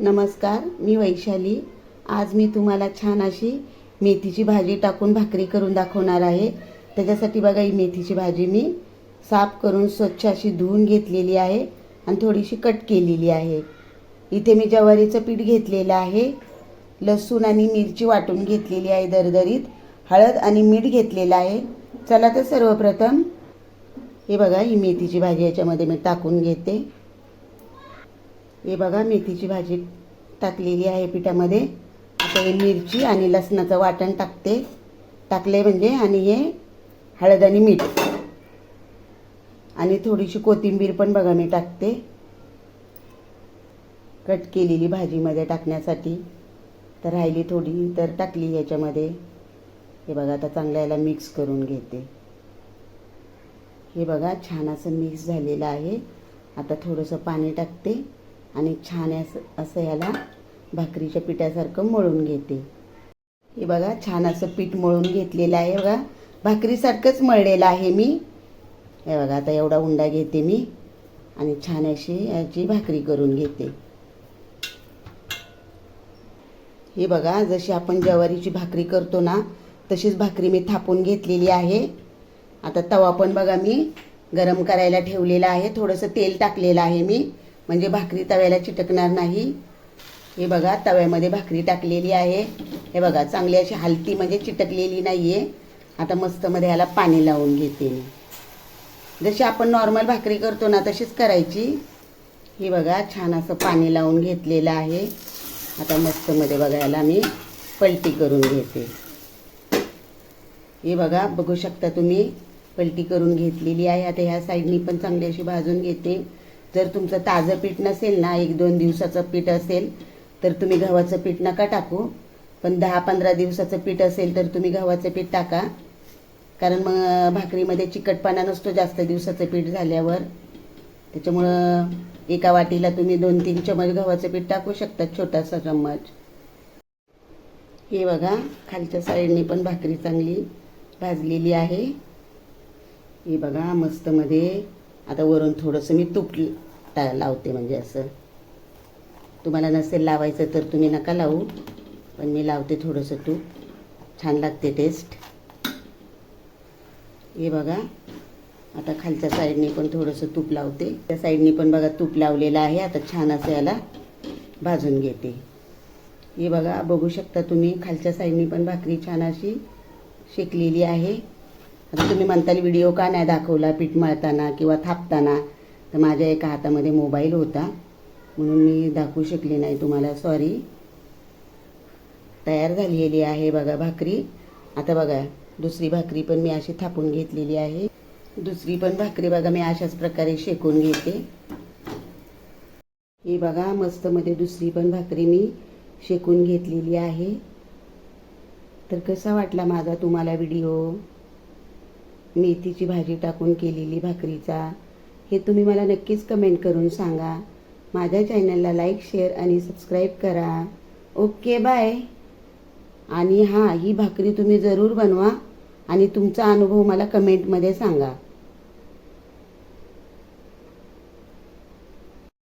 नमस्कार मी वैशाली. आज मी तुम्हाला छान अशी मेथीची भाजी टाकून भाकरी करून दाखवणार आहे. त्याच्यासाठी बघा ही मेथीची भाजी मी साफ करून स्वच्छ अशी धुवून घेतलेली आहे आणि थोडीशी कट केलेली आहे. इथे मी ज्वारीचं पीठ घेतलेलं आहे. लसूण आणि मिरची वाटून घेतलेली आहे दरदरीत. हळद आणि मीठ घेतलेलं आहे. चला तर सर्वप्रथम हे बघा ही मेथीची भाजी याच्यामध्ये मी टाकून घेते. हे बघा मेथीची भाजी टाकलेली आहे पिठामध्ये. आता हे मिरची आणि लसणाचं वाटण टाकते. टाकले म्हणजे आणि हे हळद आणि मीठ. आणि थोडीशी कोथिंबीर पण बघा मी टाकते. कट केलेली भाजीमध्ये टाकण्यासाठी. तर राहिली थोडी तर टाकली याच्यामध्ये. हे बघा आता चांगल्या याला मिक्स करून घेते. हे बघा छान असं मिक्स झालेलं आहे. आता थोडंसं पाणी टाकते. आणि छान असं असं याला भाकरीच्या पिठासारखं मळून घेते. हे बघा छान असं पीठ मळून घेतलेलं आहे. बघा भाकरीसारखंच मळलेलं आहे मी. हे बघा आता एवढा उंडा घेते मी आणि छान अशी याची भाकरी करून घेते. हे बघा जशी आपण ज्वारीची भाकरी करतो ना तशीच भाकरी मी थापून घेतलेली आहे. आता तवा पण बघा मी गरम करायला ठेवलेला आहे. थोडंसं तेल टाकलेलं आहे मी. म्हणजे भाकरी तव्याला चिटकणार नाही. हे बघा तव्यामध्ये भाकरी टाकलेली आहे. हे बघा चांगली अशी हलती म्हणजे चिटकलेली नाही आहे आता मस्तमध्ये ह्याला पाणी लावून घेते. जशी आपण नॉर्मल भाकरी करतो ना तशीच करायची. हे बघा छान असं पाणी लावून घेतलेलं आहे. आता मस्तमध्ये बघा याला मी पलटी करून घेते. हे बघा बघू शकता तुम्ही पलटी करून घेतलेली आहे. आता ह्या साईडनी पण चांगली अशी भाजून घेते. जर तुमचं ताजं पीठ नसेल ना एक दोन दिवसाचं पीठ असेल तर तुम्ही गव्हाचं पीठ नका टाकू. पण दहा पंधरा दिवसाचं पीठ असेल तर तुम्ही गव्हाचं पीठ टाका. कारण मग भाकरीमध्ये चिकटपणा नसतो जास्त दिवसाचं पीठ झाल्यावर. त्याच्यामुळं एका वाटीला तुम्ही दोन तीन चमच गव्हाचं पीठ टाकू शकता छोटासा चम्मच. हे बघा खालच्या साईडने पण भाकरी चांगली भाजलेली आहे. हे बघा मस्तमध्ये आता वरून थोडंसं मी तूप टा लावते म्हणजे असं. तुम्हाला नसेल लावायचं तर तुम्ही नका लावू पण मी लावते थोडंसं तूप छान लागते टेस्ट हे बघा आता खालच्या साईडने पण थोडंसं तूप लावते. त्या साईडने पण बघा तूप लावलेलं आहे. आता छान असं याला भाजून घेते. हे बघा बघू शकता तुम्ही खालच्या साईडने पण भाकरी छान अशी शेकलेली आहे. आता तुम्ही म्हणताल व्हिडिओ का नाही दाखवला? पीठ मळताना किंवा थापताना. तर माझ्या एका हातामध्ये मोबाईल होता. म्हणून मी दाखवू शकले नाही तुम्हाला. सॉरी तयार झालेली आहे बघा भाकरी. आता बघा दुसरी भाकरी पण मी अशी थापून घेतलेली आहे. दुसरी पण भाकरी बघा मी अशाच प्रकारे शेकून घेते. ही बघा मस्तमध्ये दुसरी पण भाकरी मी शेकून घेतलेली आहे. तर कसा वाटला माझा तुम्हाला व्हिडिओ? मेथीची भाजी टाकून केलेली भाकरीचा. हे तुम्ही मला नक्कीच कमेंट करून सांगा. माझ्या चॅनलला लाईक शेअर आणि सबस्क्राईब करा. ओके बाय आणि हां ही भाकरी तुम्ही जरूर बनवा आणि तुमचा अनुभव मला कमेंटमध्ये सांगा.